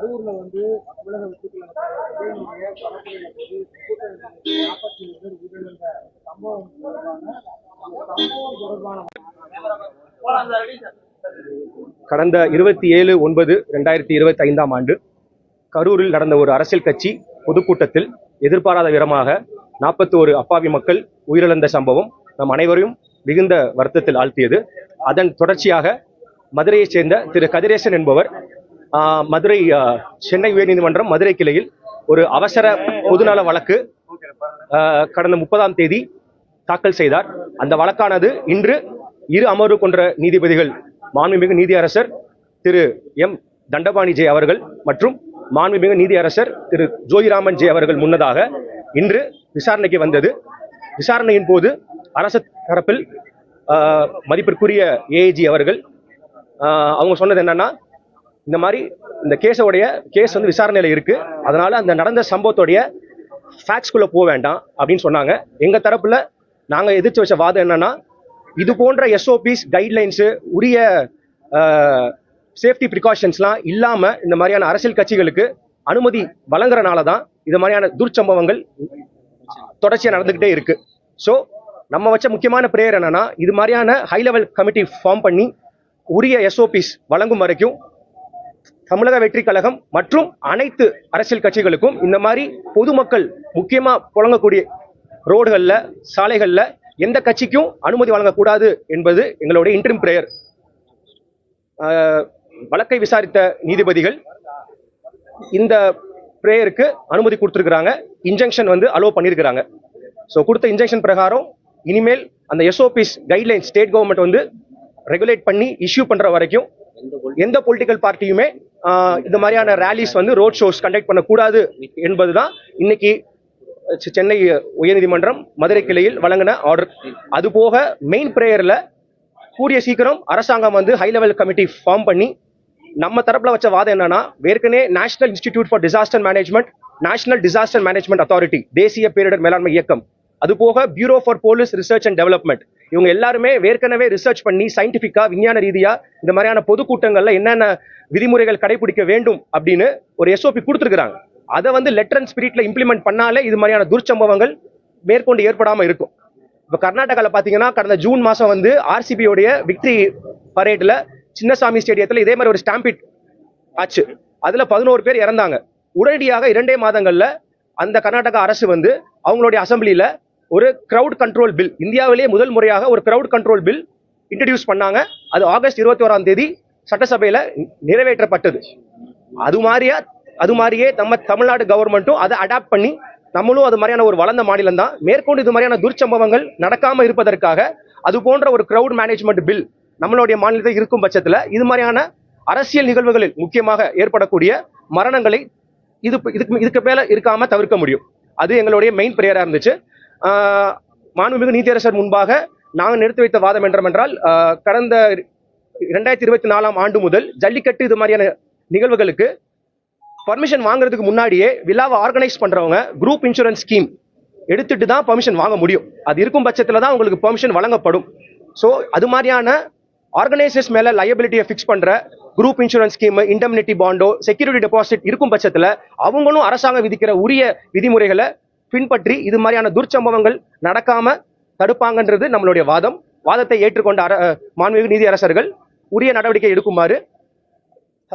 கரூர்ல வந்து தமிழக வெற்றிக்கழக தலைவருடைய பரப்புரையில போது கூட்டத்தில் நாற்பத்தி ஏழு பேர் உயிரிழந்த சம்பவம் தொடர்பான சம்பவம் தொடர்பான கடந்த இருபத்தி ஏழு ஒன்பது ரெண்டாயிரத்தி இருபத்தி ஐந்தாம் ஆண்டு கரூரில் நடந்த ஒரு அரசியல் கட்சி பொதுக்கூட்டத்தில் எதிர்பாராத விதமாக நாற்பத்தோரு அப்பாவி மக்கள் உயிரிழந்த சம்பவம் நம் அனைவரையும் மிகுந்த வருத்தத்தில் ஆழ்த்தியது. அதன் தொடர்ச்சியாக மதுரையைச் சேர்ந்த திரு கதிரேசன் என்பவர் மதுரை சென்னை உயர்நீதிமன்றம் மதுரை கிளையில் ஒரு அவசர பொதுநல வழக்கு ஆஹ், கடந்த முப்பதாம் தேதி தாக்கல் செய்தார். அந்த வழக்கானது இன்று இரு அமர்வு கொன்ற நீதிபதிகள் மாண்புமிகு நீதியரசர் திரு எம். தண்டபாணி ஜே அவர்கள் மற்றும் மாண்புமிகு நீதியரசர் திரு ஜோதிராமன் ஜே அவர்கள் முன்னதாக இன்று விசாரணைக்கு வந்தது. விசாரணையின் போது அரசு தரப்பில் ஆஹ், மதிப்பிற்குரிய ஏஐஜி அவர்கள் அவங்க சொன்னது என்னன்னா இந்த மாதிரி இந்த கேஸோடைய கேஸ் வந்து விசாரணையில் இருக்கு. அதனால அந்த நடந்த சம்பவத்தோடைய ஃபேக்ட்ஸ்குள்ள போக வேண்டாம் அப்படின்னு சொன்னாங்க. எங்கள் தரப்பில் நாங்கள் எதிர்த்து வச்ச வாதம் என்னன்னா இது போன்ற எஸ்ஓபிஸ் கைட்லைன்ஸு உரிய சேஃப்டி ப்ரிகாஷன்ஸ்லாம் இல்லாமல் இந்த மாதிரியான அரசியல் கட்சிகளுக்கு அனுமதி வழங்குறனால தான் இது மாதிரியான துர்ச்சம்பவங்கள் தொடர்ச்சியாக நடந்துக்கிட்டே இருக்கு. ஸோ நம்ம வச்ச முக்கியமான பிரேயர் என்னன்னா இது மாதிரியான ஹை லெவல் கமிட்டி ஃபார்ம் பண்ணி உரிய எஸ்ஓபிஸ் வழங்கும் வரைக்கும் தமிழக வெற்றி கழகம் மற்றும் அனைத்து அரசியல் கட்சிகளுக்கும் இந்த மாதிரி பொதுமக்கள் முக்கியமா புழங்கக்கூடிய ரோடுகள்ல சாலைகள்ல எந்த கட்சிக்கும் அனுமதி வழங்கக்கூடாது என்பது எங்களுடைய இன்டர்ம் பிரேயர் வழக்கை விசாரித்த நீதிபதிகள் இந்த பிரேயருக்கு அனுமதி கொடுத்துருக்குறாங்க. இன்ஜெக்ஷன் வந்து அலோவ் பண்ணியிருக்கிறாங்க ஸோ கொடுத்த இன்ஜெக்ஷன் பிரகாரம் இனிமேல் அந்த எஸ்ஓபிஸ் கைட்லைன் ஸ்டேட் கவர்மெண்ட் வந்து ரெகுலேட் பண்ணி இஷ்யூ பண்ணுற வரைக்கும் எந்த பொலிட்டிக்கல் பார்ட்டியுமே இந்த மாதிரியான ரேலிஸ் வந்து ரோட் ஷோஸ் கண்டக்ட் பண்ணக்கூடாது என்பதுதான் இன்னைக்கு சென்னை உயர்நீதிமன்றம் மதுரை கிளையில் வழங்கின ஆர்டர் அது போக மெயின் பிரேயரில் கூடிய சீக்கிரம் அரசாங்கம் வந்து ஹை லெவல் கமிட்டி ஃபார்ம் பண்ணி நம்ம தரப்பில் வச்ச வாதம் என்னன்னா ஏற்கனவே national institute for disaster management national disaster management authority தேசிய பேரிடர் மேலாண்மை இயக்கம். அது போக bureau for police research and development இவங்க எல்லாருமே ஏற்கனவே ரிசர்ச் பண்ணி சயின்டிஃபிக்காக விஞ்ஞான ரீதியாக இந்த மாதிரியான பொதுக்கூட்டங்களில் என்னென்ன விதிமுறைகள் கடைபிடிக்க வேண்டும் அப்படின்னு ஒரு எஸ்ஓபி கொடுத்துருக்குறாங்க. அதை வந்து லெட்டர் அண்ட் ஸ்பிரிட்டில் இம்ப்ளிமெண்ட் பண்ணாலே இது மாதிரியான துர்ச்சம்பவங்கள் மேற்கொண்டு ஏற்படாமல் இருக்கும். இப்போ கர்நாடகாவில் பார்த்தீங்கன்னா கடந்த ஜூன் மாதம் வந்து ஆர்சிபியோடைய விக்டரி பரேடில் சின்னசாமி ஸ்டேடியத்தில் இதே மாதிரி ஒரு ஸ்டாம்பிட் ஆச்சு. அதில் பதினோரு பேர் இறந்தாங்க. உடனடியாக இரண்டே மாதங்களில் அந்த கர்நாடகா அரசு வந்து அவங்களுடைய அசம்பிளியில் ஒரு க்ரௌட் கண்ட்ரோல் பில் இந்தியாவிலேயே முதல் முறையாக ஒரு க்ரௌட் கண்ட்ரோல் பில் இன்ட்ரடியூஸ் பண்ணாங்க. அது ஆகஸ்ட் இருபத்தி ஓராம் தேதி சட்டசபையில் நிறைவேற்றப்பட்டது. அது மாதிரியா அது மாதிரியே நம்ம தமிழ்நாடு கவர்மெண்ட்டும் அதை அடாப்ட் பண்ணி நம்மளும் அது மாதிரியான ஒரு வளர்ந்த மாநிலம் தான். மேற்கொண்டு இது மாதிரியான துர்ச்சம்பவங்கள் நடக்காமல் இருப்பதற்காக அது போன்ற ஒரு க்ரௌட் மேனேஜ்மெண்ட் பில் நம்மளுடைய மாநிலத்தில் இருக்கும் பட்சத்தில் இது மாதிரியான அரசியல் நிகழ்வுகளில் முக்கியமாக ஏற்படக்கூடிய மரணங்களை இது இதுக்கு இதுக்கு மேலே இருக்காமல் தவிர்க்க முடியும். அது எங்களுடைய மெயின் பிரேயராக இருந்துச்சு. மாண்புமிகு நீதியரசர் முன்பாக நாங்கள் நிறுத்தி வைத்த வாதம் என்றமென்றால் கடந்த இரண்டாயிரத்தி இருபத்தி நாலாம் ஆண்டு முதல் ஜல்லிக்கட்டு இது மாதிரியான நிகழ்வுகளுக்கு பர்மிஷன் வாங்குறதுக்கு முன்னாடியே விழாவை ஆர்கனைஸ் பண்றவங்க குரூப் இன்சூரன்ஸ் ஸ்கீம் எடுத்துட்டு தான் பர்மிஷன் வாங்க முடியும். அது இருக்கும் பட்சத்தில் தான் உங்களுக்கு பர்மிஷன் வழங்கப்படும். ஸோ அது மாதிரியான ஆர்கனைசர்ஸ் மேலே லயபிலிட்டியை ஃபிக்ஸ் பண்ணுற குரூப் இன்சூரன்ஸ் ஸ்கீம் இண்டம்னிட்டி பாண்டோ செக்யூரிட்டி டெபாசிட் இருக்கும் பட்சத்தில் அவங்களும் அரசாங்கம் விதிக்கிற உரிய விதிமுறைகளை பின்பற்றி இது மாதிரியான துர்ச்சம்பவங்கள் நடக்காம தடுப்பாங்கன்றது நம்மளுடைய வாதம். வாதத்தை ஏற்றுக்கொண்ட அர மாண்புமிகு நீதி அரசர்கள் உரிய நடவடிக்கை எடுக்குமாறு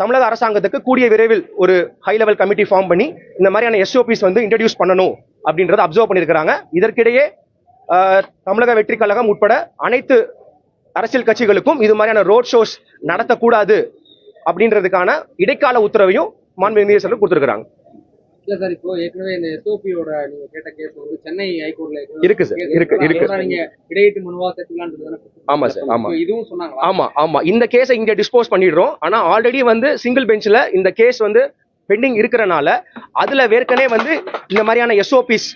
தமிழக அரசாங்கத்துக்கு கூடிய விரைவில் ஒரு ஹை லெவல் கமிட்டி ஃபார்ம் பண்ணி இந்த மாதிரியான எஸ்ஓபிஸ் வந்து இன்ட்ரடியூஸ் பண்ணணும் அப்படின்றத அப்சர்வ் பண்ணியிருக்கிறாங்க. இதற்கிடையே தமிழக வெற்றி கழகம் உட்பட அனைத்து அரசியல் கட்சிகளுக்கும் இது மாதிரியான ரோட் ஷோஸ் நடத்தக்கூடாது அப்படின்றதுக்கான இடைக்கால உத்தரவையும் மாண்பு நீதியரசர்கள் கொடுத்துருக்குறாங்க. இல்ல சார் இப்போ ஏற்கனவே இந்த எஸ்ஓபியோட நீங்க கேட்ட கேஸ் வந்து சென்னை ஹைகோர்ட்ல இருக்கு சார், இருக்கு, இருக்கு. நீங்க இடையீட்டு மனுவா சேர்த்துக்கலான்றது ஆமா சார், ஆமா. இதுவும் சொன்னாங்க. ஆமா ஆமா. இந்த கேஸை இங்க டிஸ்போஸ் பண்ணிடுறோம். ஆனா ஆல்ரெடி வந்து சிங்கிள் பெஞ்ச்ல இந்த கேஸ் வந்து பெண்டிங் இருக்கிறனால அதுல ஏற்கனவே வந்து இந்த மாதிரியான SOPs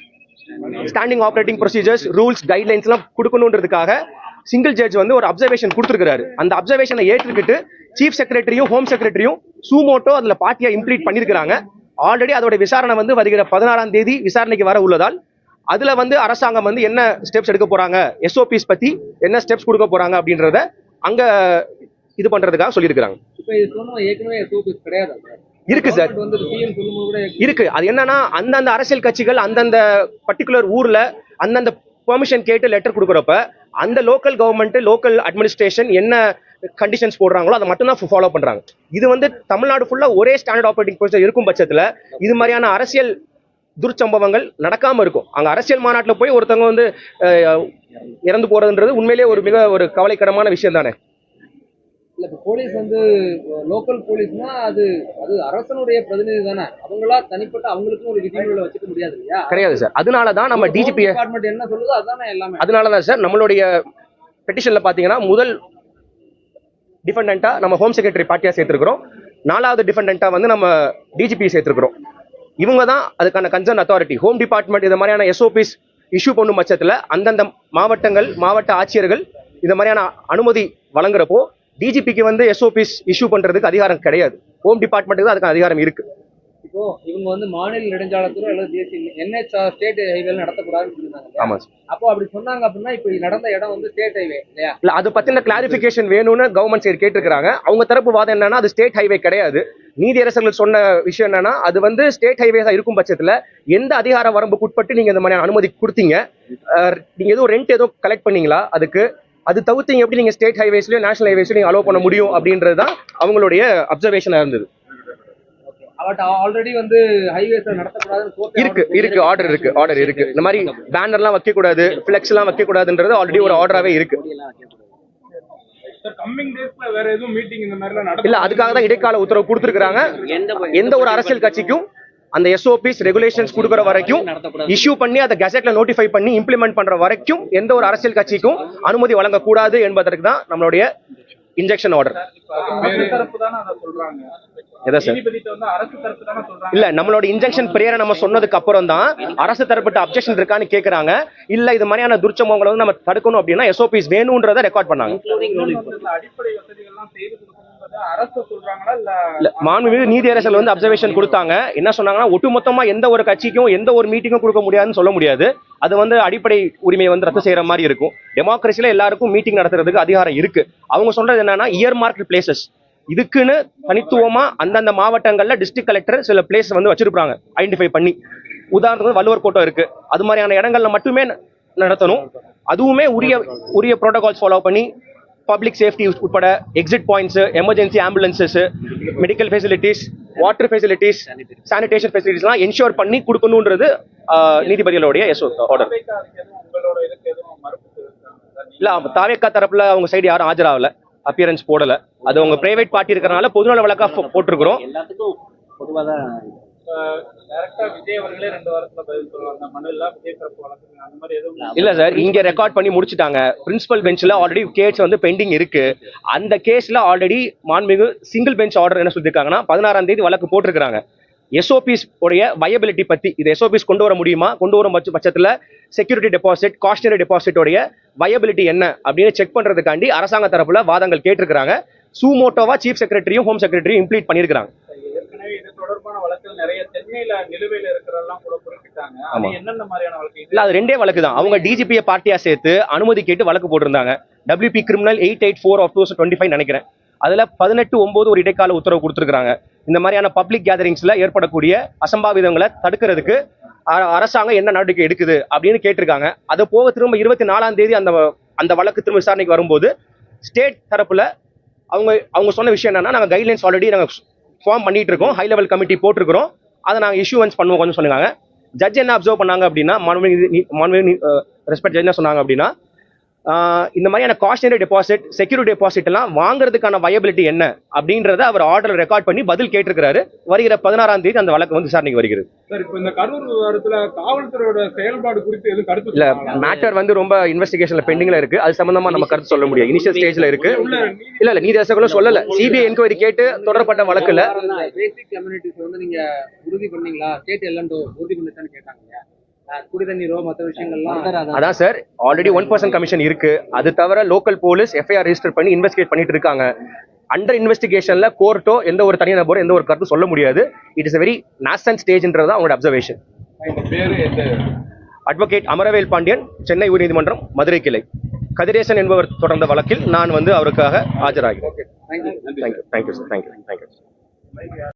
standing operating procedures rules guidelines எல்லாம் கொடுக்கணுன்றதுக்காக சிங்கிள் ஜட்ஜ் வந்து ஒரு அப்சர்வேஷன் கொடுத்துருக்காரு அந்த அப்சர்வேஷனை ஏற்றுக்கிட்டு சீஃப் செக்ரட்டரியும் ஹோம் செக்ரட்டரியும் சூமோட்டோ அதுல பார்ட்டியா இம்ப்ளீட் பண்ணிருக்காங்க ஆல்ரெடி அதோட விசாரணை வந்து வருகிற பதினாறாம் தேதி விசாரணைக்கு வர உள்ளதால் அதுல வந்து அரசாங்கம் வந்து என்ன ஸ்டெப்ஸ் எடுக்க போறாங்க எஸ்ஓபிஸ் பத்தி என்ன ஸ்டெப்ஸ் கொடுக்க போறாங்க அப்படின்றத அங்க இது பண்றதுக்காக சொல்லியிருக்கிறாங்க. இருக்கு சார். இருக்கு. அது என்னன்னா அந்தந்த அரசியல் கட்சிகள் அந்தந்த பர்டிகுலர் ஊர்ல அந்தந்த பெர்மிஷன் கேட்டு லெட்டர் கொடுக்குறப்ப அந்த லோக்கல் கவர்மெண்ட் லோக்கல் அட்மினிஸ்ட்ரேஷன் என்ன கண்டிஷன்ஸ் போடுறாங்களோ அதை மட்டும் தான் ஃபாலோ பண்றாங்க. இது வந்து தமிழ்நாடு ஃபுல்லா ஒரே ஸ்டாண்டர்ட் ஆப்பரேட்டிங் ப்ரொசீஜர் இருக்கும் பட்சத்துல இது மாதிரியான அரசியல் துர்ச்சம்பவங்கள் நடக்காம இருக்கும். அங்க அரசியல் மாநாட்டுல போய் ஒருத்தவங்க வந்து இறந்து போறதுன்றது உண்மையிலேயே ஒரு மிக ஒரு கவலைக்கிடமான விஷயம் தானே? இல்ல இப்ப போலீஸ் வந்து லோக்கல் போலீஸ்னா அது அது அரசனுடைய பிரதிநிதி தானே. அவங்களா தனிப்பட்ட அவங்களுக்கும் ஒரு விதிமுறைகளை வச்சுக்க முடியாது இல்லையா? கிடையாது சார். அதனால தான் நம்ம டிஜிபி டிபார்ட்மெண்ட் என்ன சொல்லுதோ அதானே எல்லாமே. அதனால தான் சார் நம்மளுடைய பெட்டிஷன்ல பாத்தீங்கன்னா முதல் டிஃபெண்டா நம்ம ஹோம் செக்ரட்டரி பாட்டியாக சேர்த்துருக்கிறோம். நாலாவது டிஃபெண்டா வந்து நம்ம டிஜிபி சேர்த்துருக்கிறோம். இவங்க தான் அதுக்கான கன்சர்ன் அத்தாரிட்டி ஹோம் டிபார்ட்மெண்ட் இது மாதிரியான எஸ்ஓபிஸ் இஷ்யூ பண்ணும் பட்சத்துல அந்தந்த மாவட்டங்கள் மாவட்ட ஆட்சியர்கள் இந்த மாதிரியான அனுமதி வழங்குறப்போ டிஜிபிக்கு வந்து எஸ்ஓபிஸ் இஷ்யூ பண்றதுக்கு அதிகாரம் கிடையாது. ஹோம் டிபார்ட்மெண்ட்டுக்கு தான் அதுக்கான அதிகாரம் இருக்குது இப்போ இவங்க வந்து மாநில நெடுஞ்சாலைத்துறை அல்லது தேசிய என்ஹெச் ஸ்டேட் ஹைவேல நடத்தக்கூடாதுன்னு இல்லையா? ஆமா சார் அப்போ அப்படி சொன்னாங்க அப்படின்னா இப்போ நடந்த இடம் வந்து ஸ்டேட் ஹைவே இல்லையா? இல்ல அது பத்தின கிளாரிபிகேஷன் வேணும்னு கவர்மெண்ட் சைடு கேட்டிருக்காங்க அவங்க தரப்பு வாதம் என்னன்னா அது ஸ்டேட் ஹைவே கிடையாது. நீதியரசர்கள் சொன்ன விஷயம் என்னன்னா அது வந்து ஸ்டேட் ஹைவேஸா இருக்கும் பட்சத்துல எந்த அதிகார வரம்புக்கு உட்பட்டு நீங்க இந்த மாதிரியான அனுமதி கொடுத்தீங்க நீங்க எதுவும் ரெண்ட் எதுவும் கலெக்ட் பண்ணீங்களா அதுக்கு? அது தவிர்த்து எப்படி நீங்க ஸ்டேட் ஹைவேஸ்லயோ நேஷனல் ஹைவேஸ்லயும் நீங்க அலோவ் பண்ண முடியும் அப்படின்றது தான் அவங்களுடைய அப்சர்வேஷனா இருந்தது. பட் ஆல்ரெடி வந்து நடத்தக்கூடாதுன்னு இருக்கு ஆர்டர் இருக்கு ஆர்டர் இருக்கு இந்த மாதிரி பேனர்லாம் வைக்க கூடாது ஃபிளெக்ஸ் எல்லாம் வைக்க கூடாதுன்றது ஆல்ரெடி ஒரு ஆர்டராவே இருக்கு. சார் கம்மிங் டேஸ்ல வேற எதுவும் மீட்டிங் இந்த மாதிரிலாம் நடக்கும் இல்ல அதுக்காக தான் இடைக்கால உத்தரவு கொடுத்துருக்காங்க எந்த ஒரு அரசியல் கட்சிக்கும் அந்த எஸ்ஓபிஸ் ரெகுலேஷன்ஸ் கொடுக்குற வரைக்கும் இஷ்யூ பண்ணி அதை கெசெட்ல நோட்டிஃபை பண்ணி இம்ப்ளிமெண்ட் பண்ற வரைக்கும் எந்த ஒரு அரசியல் கட்சிக்கும் அனுமதி வழங்கக்கூடாது என்பதற்கு தான் நம்மளுடைய இன்ஜெக்ஷன் ஆர்டர் எதை சார்? இல்ல நம்மளோட இன்ஜெக்ஷன் பிரேயரை நம்ம சொன்னதுக்கு அப்புறம் தான் அரசு தரப்பட்ட அப்ஜெக்ஷன் இருக்கான்னு கேக்குறாங்க. இல்ல இது மாதிரியான துர்ச்சம்பவங்களை வந்து நம்ம தடுக்கணும் அப்படின்னா எஸ்ஓபிஸ் வேணும்ன்றத ரெக்கார்ட் பண்ணாங்க. மாண்புமிகு வந்து அப்சர்வேஷன் கொடுத்தாங்க. என்ன சொன்னாங்கன்னா ஒட்டுமொத்தமா எந்த ஒரு கட்சிக்கும் எந்த ஒரு மீட்டிங்கும் கொடுக்க முடியாதுன்னு சொல்ல முடியாது. அது வந்து அடிப்படை உரிமையை வந்து ரத்து செய்யற மாதிரி இருக்கும். டெமோக்ரஸில எல்லாருக்கும் மீட்டிங் நடத்துறதுக்கு அதிகாரம் இருக்கு. அவங்க சொல்றது என்னன்னா இயர் மார்க் பிளேசஸ் இதுக்குன்னு தனித்துவமா அந்தந்த மாவட்டங்கள்ல டிஸ்ட்ரிக்ட் கலெக்டர் சில பிளேஸ் வந்து வச்சிருப்பாங்க. ஐடென்டிஃபை பண்ணி. உதாரணத்துக்கு வள்ளுவர் கோட்டம் இருக்கு. அது மாதிரியான இடங்கள்ல மட்டுமே நடத்தணும். அதுவுமே உரிய உரிய ப்ரோட்டோகால்ஸ் ஃபாலோ பண்ணி பப்ளிக் சேஃப்டி உட்பட exit points emergency ambulances medical facilities water facilities sanitation ஃபெசிலிட்டிஸ்லாம் என்ஷூர் பண்ணி கொடுக்கணுன்றது நீதிபதிகளுடைய எஸ் ஆர்டர் இல்ல தாவேக்கா தரப்புல அவங்க சைடு யாரும் ஆஜராகல. அப்பியரன்ஸ் போடல. அது அவங்க பிரைவேட் பார்ட்டி இருக்கறனால பொதுநல வழக்கா போட்டிருக்கிறோம். எல்லாத்துக்கும் பொதுவாக தான் இல்ல சார் இங்க ரெக்கார்ட் பண்ணி முடிச்சிட்டாங்க. பிரின்சிபல் பெஞ்ச்ல ஆல்ரெடி கேஸ் வந்து பெண்டிங் இருக்கு. அந்த கேஸ்ல ஆல்ரெடி மாண்புமிகு சிங்கிள் பெஞ்ச் ஆர்டர் என்ன சொல்லியிருக்காங்கன்னா பதினாறாம் தேதி வழக்கு போட்டிருக்காங்க எஸ்ஓபிஸ் உடைய வயபிலிட்டி பத்தி இது எஸ்ஓபிஸ் கொண்டு வர முடியுமா? கொண்டு வரும் பட்ச பட்சத்துல செக்யூரிட்டி டெபாசிட் காஸ்டனரி டெபாசிட் உடைய வயபிலிட்டி என்ன அப்படின்னு செக் பண்றதுக்காண்டி அரசாங்க தரப்புல வாதங்கள் கேட்டிருக்காங்க சூமோட்டோவா சீஃப் செக்ரட்டரியும் ஹோம் செக்ரட்டரியும் இம்ப்ளீட் பண்ணியிருக்காங்க இல்ல அது ரெண்டே வழக்கு தான். அவங்க டிஜிபியை பார்ட்டியா சேர்த்து அனுமதி கேட்டு வழக்கு போட்டிருந்தாங்க. WP criminal eight eight four of two twenty five நினைக்கிறேன். அதில் பதினெட்டு ஒம்பது ஒரு இடைக்கால உத்தரவு கொடுத்துருக்காங்க இந்த மாதிரியான பப்ளிக் கேதரிங்ஸில் ஏற்படக்கூடிய அசம்பாவிதங்களை தடுக்கிறதுக்கு அரசாங்கம் என்ன நடவடிக்கை எடுக்குது அப்படின்னு கேட்டிருக்காங்க. அது போக திரும்ப இருபத்தி நாலாம் தேதி அந்த அந்த வழக்கு திரும்ப விசாரணைக்கு வரும்போது ஸ்டேட் தரப்பில் அவங்க அவங்க சொன்ன விஷயம் என்னன்னா நாங்கள் கைட்லைன்ஸ் ஆல்ரெடி நாங்கள் ஃபார்ம் பண்ணிட்டு இருக்கோம் ஹை லெவல் கமிட்டி போட்டிருக்கிறோம். அதை நாங்கள் இஷ்யூவன்ஸ் பண்ணுவோம் கொஞ்சம் சொன்னாங்க ஜட்ஜ் என்ன அப்சர்வ் பண்ணாங்க அப்படின்னா மாண்புமிகு ரெஸ்பெக்ட் ஜட்ஜ் என்ன சொன்னாங்க அப்படின்னா இந்த மாதிரியான காஸ்டனரி டெபாசிட் செக்யூரிட்டி டெபாசிட் எல்லாம் வாங்குறதுக்கான வயபிலிட்டி என்ன அப்படின்றத அவர் ஆர்டர் ரெக்கார்ட் பண்ணி பதில் கேட்டிருக்கிறாரு. வருகிற பதினாறாம் தேதி அந்த வழக்கு வந்து விசாரணைக்கு வருகிறது. சார் இப்போ இந்த கரூர் விவகாரத்துல காவல்துறையோட செயல்பாடு குறித்து எதுவும் கருத்து இல்ல? மேட்டர் வந்து ரொம்ப இன்வெஸ்டிகேஷன்ல பெண்டிங்ல இருக்கு. அது சம்பந்தமா நம்ம கருத்து சொல்ல முடியாது. இனிஷியல் ஸ்டேஜ்ல இருக்கு. நீதி- இல்ல இல்ல நீதியரசர்களும் சொல்லல. சிபிஐ என்கொயரி கேட்டு தொடரப்பட்ட வழக்குல பேசிக் கம்யூனிட்டிஸ் வந்து நீங்க உறுதி பண்ணீங்களா? ஸ்டேட் எல்லண்டோ உறுதி பண்ணிட்டான்னு கேட்டாங்க அதான் sir already one percent commission இருக்கு. அது தவிர லோக்கல் போலீஸ் எஃப்ஐஆர் ரெஜிஸ்டர் பண்ணி இன்வெஸ்டிகேட் பண்ணிட்டு இருக்காங்க. அண்டர் இன்வெஸ்டிகேஷன்ல கோர்ட்டோ எந்த ஒரு தனிநபரோ எந்த ஒரு கருத்தும் சொல்ல முடியாது. இட் இஸ் வெரி நாசன் ஸ்டேஜ்ன்றது அவங்களோட அப்சர்வேஷன் அட்வொகேட் அமரவேல் பாண்டியன் சென்னை உயர்நீதிமன்றம் மதுரை கிளை. கதிரேசன் என்பவர் தொடர்ந்த வழக்கில் நான் வந்து அவருக்காக ஆஜராகிறேன். Thank you thank you thank you sir thank you thank you